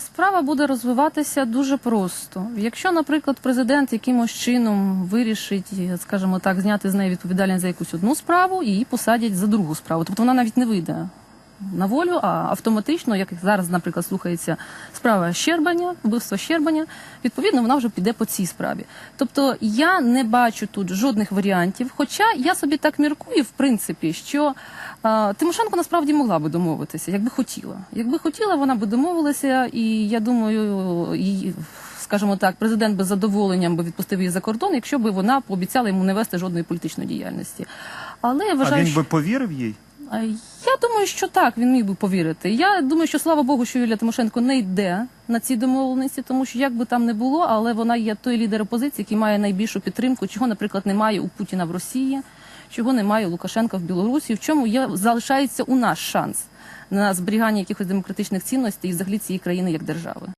Справа буде розвиватися дуже просто. Якщо, наприклад, президент якимось чином вирішить, скажімо так, зняти з неї відповідальність за якусь одну справу, її посадять за другу справу. Тобто вона навіть не вийде на волю, а автоматично, як зараз, наприклад, слухається справа Щербаня, вбивство Щербаня, відповідно, вона вже піде по цій справі. Тобто я не бачу тут жодних варіантів. Хоча я собі так міркую, в принципі, що а, Тимошенко насправді могла би домовитися, якби хотіла. Якби хотіла, вона би домовилася, і я думаю, її. Скажімо так, президент би з задоволенням би відпустив її за кордон, якщо б вона пообіцяла йому не вести жодної політичної діяльності. Але я А він би повірив їй? А Я думаю, що так, він міг би повірити. Я думаю, що слава Богу, що Юлія Тимошенко не йде на ці домовленості, тому що як би там не було, але вона є той лідер опозиції, який має найбільшу підтримку, чого, наприклад, немає у Путіна в Росії, чого немає у Лукашенка в Білорусі. В чому є залишається у нас шанс на зберігання якихось демократичних цінностей і взагалі цієї країни як держави.